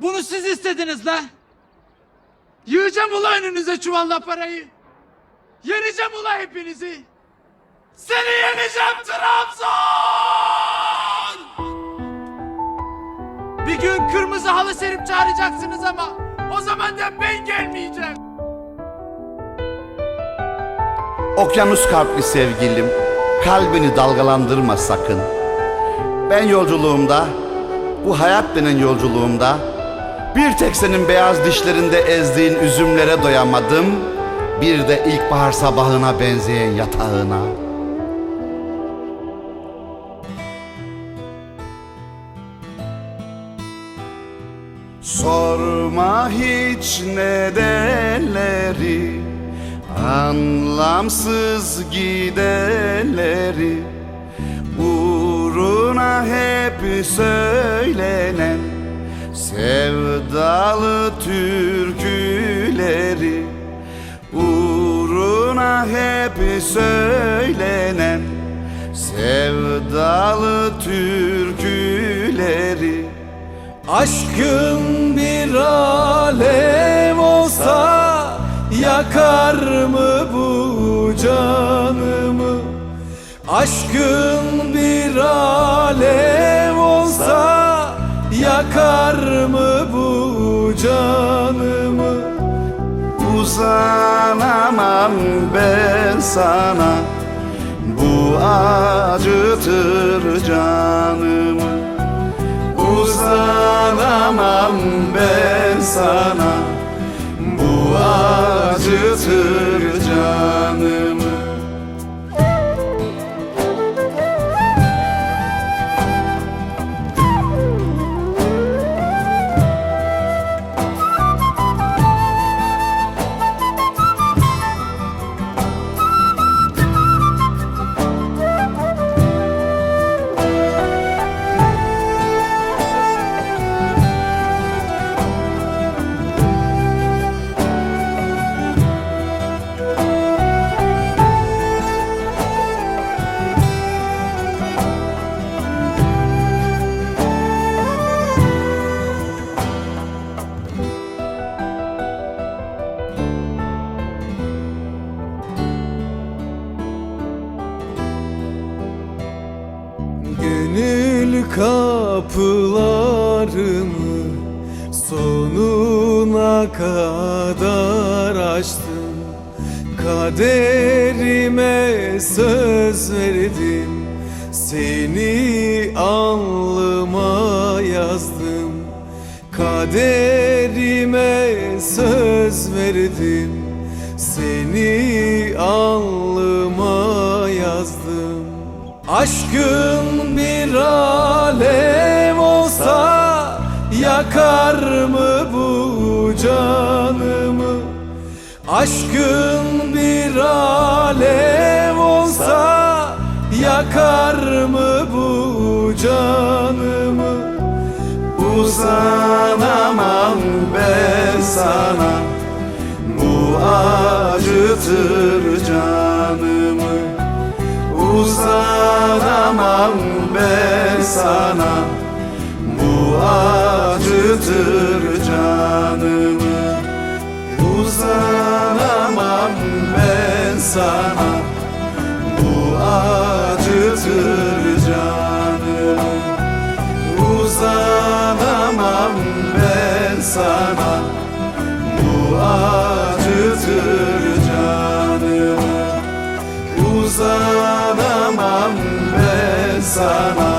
Bunu siz istediniz la. Yığacağım ula önünüze çuvalla parayı. Yeneceğim ula hepinizi. Seni yeneceğim Trabzon! Bir gün kırmızı halı serip çağıracaksınız ama o zaman da ben gelmeyeceğim. Okyanus kalpli sevgilim, kalbini dalgalandırma sakın. Ben yolculuğumda, bu hayat denen yolculuğumda, bir tek senin beyaz dişlerinde ezdiğin üzümlere doyamadım, bir de ilkbahar sabahına benzeyen yatağına. Sorma hiç nedenleri Anlamsız gidenleri Uğruna hep söylenen Sevdalı türküleri Uğruna hep söylenen Sevdalı türküleri Aşkın bir alev olsa yakar mı bu canımı? Aşkın bir alev yakar mı bu canımı? Uzanamam ben sana. Bu acıtır canımı. Uzanamam ben sana Gönül kapılarını sonuna kadar açtım. Kaderime söz verdim Seni alnıma yazdım. Kaderime söz verdim Seni alnıma Aşkın bir alev olsa yakar mı bu canımı? Aşkın bir alev olsa yakar mı bu canımı? Uzanamam ben sana Bu acıtır canımı Uzanamam ben sana Bu acıtır canımı. Uzanamam ben sana Bu acıtır canımı. Uzanamam ben sana sana